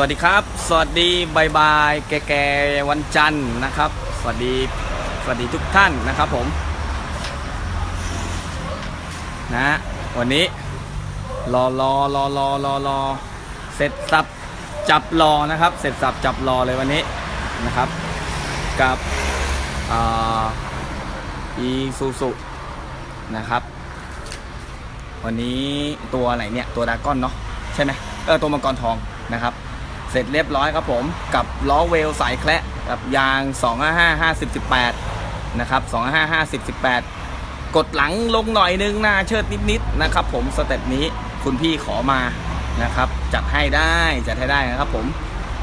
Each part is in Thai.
สวัสดีครับ สวัสดีบายบายแก่ๆวันจันทร์นะครับ สวัสดีสวัสดีทุกท่านนะครับผมนะวันนี้รอรอรอรอรอรอเสร็จสับจับรอนะครับ เสร็จสับจับรอเลยวันนี้นะครับ กับอีซูซุนะครับ วันนี้ตัวไหนเนี่ยตัวดาก้อนเนาะใช่ไหมเออตัวมังกรทองนะครับ เสร็จเรียบร้อยครับผมกับล้อเวลสายแคละกับยาง 255 50 18 นะครับ 255 50 18 กดหลังลงหน่อยนึงหน้าเชิดนิดๆนะครับผมสเต็ปนี้คุณพี่ขอมานะครับจัดให้ได้จัดให้ได้นะครับผม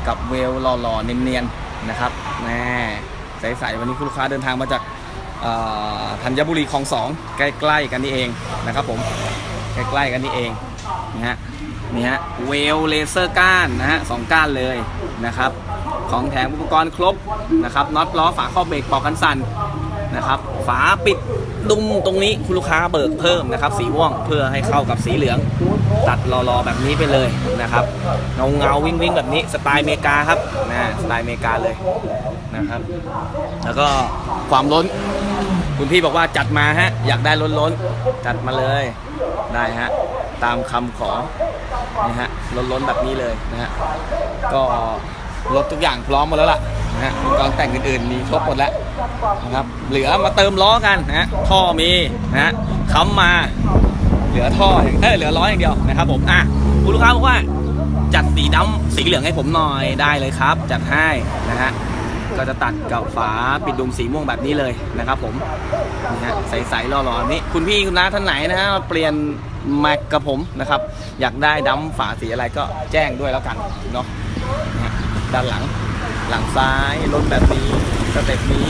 กับเวลหล่อๆเนียนๆนะครับแน่ใสๆวันนี้คุณลูกค้าเดินทางมาจากธัญบุรีคลองสองใกล้ๆกันนี่เองนะครับผมใกล้ๆกันนี่เองนะฮะ นี่ฮะเวลเลเซอร์ก้านนะฮะสองก้านเลยนะครับ ของแถมอุปกรณ์ครบนะครับน็อตล้อฝาครอบเบรกปอกกันสั่นนะครับ ฝาปิดดุมตรงนี้คุณลูกค้าเบิกเพิ่มนะครับ สีม่วงเพื่อให้เข้ากับสีเหลือง ตัดรอๆแบบนี้ไปเลยนะครับเงาเงาวิ่งวิ่งๆแบบนี้สไตล์เมกาครับนะสไตล์เมกาเลยนะครับ แล้วก็ความล้น คุณพี่บอกว่าจัดมาฮะอยากได้ล้นล้นๆจัดมาเลยได้ฮะ ตามคำขอนะฮะล้นล้นๆแบบนี้เลยนะฮะก็รถทุกอย่างพร้อมหมดแล้วล่ะนะฮะอุปกรณ์แต่งอื่นๆมีครบหมดแล้วนะครับเหลือมาเติมล้อกันนะฮะท่อมีนะฮะค้ำมาเหลือท่ออย่างเออเหลือล้ออย่างเดียวนะครับผมอะคุณลูกค้าบอกว่าจัดสีดำสีเหลืองให้ผมหน่อยได้เลยครับ จัดให้นะฮะ ก็จะตัดกับฝาปิดดุมสีม่วงแบบนี้เลยนะครับ ผมนี่ฮะใสๆหล่อๆนี่คุณพี่คุณน้าท่านไหนนะฮะเปลี่ยนแม็กกับผมนะครับ อยากได้ดำฝาสีอะไรก็แจ้งด้วยแล้วกันเนาะนะฮะด้านหลังหลังซ้ายรถแบบนี้สเต็ปนี้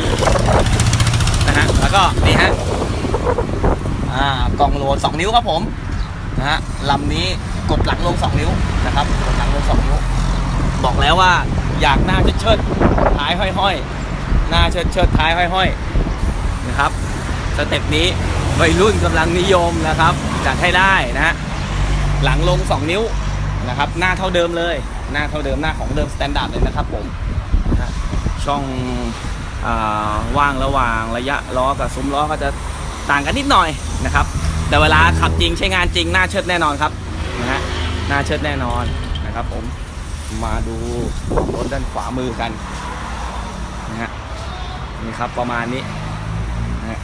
นะฮะแล้วก็นี่ฮะอ่ากล่องโหลด2นิ้วครับผมนะฮะลำนี้กดหลังลง 2 นิ้วนะครับกดหลังลง 2 นิ้ว บอกแล้วว่า อยากหน้าเชิดเชิดท้ายห้อยๆ หน้าเชิดเชิดท้ายห้อยๆนะครับสเต็ปนี้วัยรุ่นกำลังนิยมนะครับจัดให้ได้นะฮะหลังลง 2 นิ้วนะครับ หน้าเท่าเดิมเลย หน้าเท่าเดิมหน้าของเดิมสแตนดาร์ดเลยนะครับผมนะช่องอาว่างระหว่างระยะล้อกับซุ้มล้อก็จะต่างกันนิดหน่อยนะครับ แต่เวลาขับจริงใช้งานจริงหน้าเชิดแน่นอนครับนะฮะหน้าเชิดแน่นอนนะครับผม มาดูรถด้านขวามือกันนะฮะนี่ครับประมาณนี้นะฮะ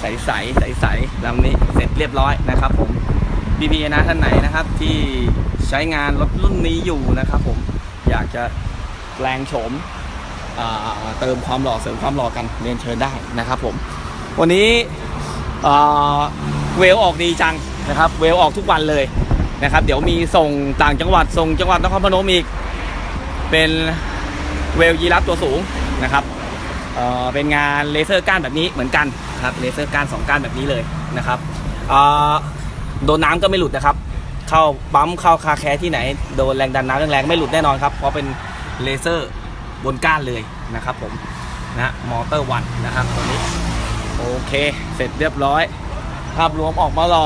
ใสใสใสใสลำนี้เสร็จเรียบร้อยนะครับผมพี่พีนะท่านไหนนะครับ ที่ใช้งานรถรุ่นนี้อยู่นะครับ ผมอยากจะแปลงโฉมเติมความหล่อเสริมความหล่อกันเรียนเชิญได้นะครับ ผม วันนี้เวลออกดีจังนะครับ เวลออกทุกวันเลย นะครับ เดี๋ยวมีส่งต่างจังหวัดส่งจังหวัดนครพนมอีก เป็นเวลยีรับตัวสูงนะครับเอ่อเป็นงานเลเซอร์ก้านแบบนี้เหมือนกันครับเลเซอร์ก้านสองก้านแบบนี้เลยนะครับเอ่อโดนน้ำก็ไม่หลุดนะครับ เข้าปั๊มเข้าคาแคร์ที่ไหนโดนแรงดันน้ำแรงๆไม่หลุดแน่นอนครับเพราะเป็นเลเซอร์บนก้านเลยนะครับผมนะมอเตอร์วันนะครับตัวนี้โอเค เสร็จเรียบร้อย ภาพรวมออกมารอ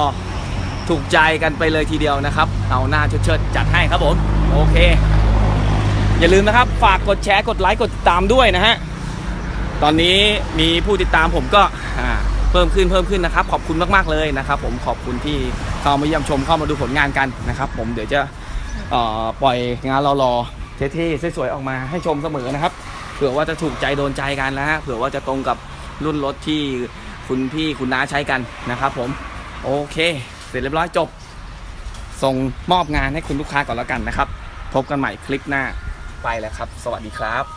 ถูกใจกันไปเลยทีเดียวนะครับ เอาหน้าเชิดๆจัดให้ครับผม โอเค อย่าลืมนะครับ ฝากกดแชร์กดไลค์กดติดตามด้วยนะฮะ ตอนนี้มีผู้ติดตามผมก็เพิ่มขึ้นเพิ่มขึ้นนะครับ ขอบคุณมากๆเลยนะครับ ผมขอบคุณที่เข้ามาเยี่ยมชมเข้ามาดูผลงานกันนะครับ ผมเดี๋ยวจะปล่อยงานรอๆเท่ๆสวยๆออกมาให้ชมเสมอนะครับเผื่อว่าจะถูกใจโดนใจกันนะฮะเผื่อว่าจะตรงกับรุ่นรถที่คุณพี่คุณน้าใช้กันนะครับผม โอเค เสร็จเรียบร้อยจบ ส่งมอบงานให้คุณลูกค้าก่อนแล้วกันนะครับ พบกันใหม่คลิปหน้าไปแล้วครับ สวัสดีครับ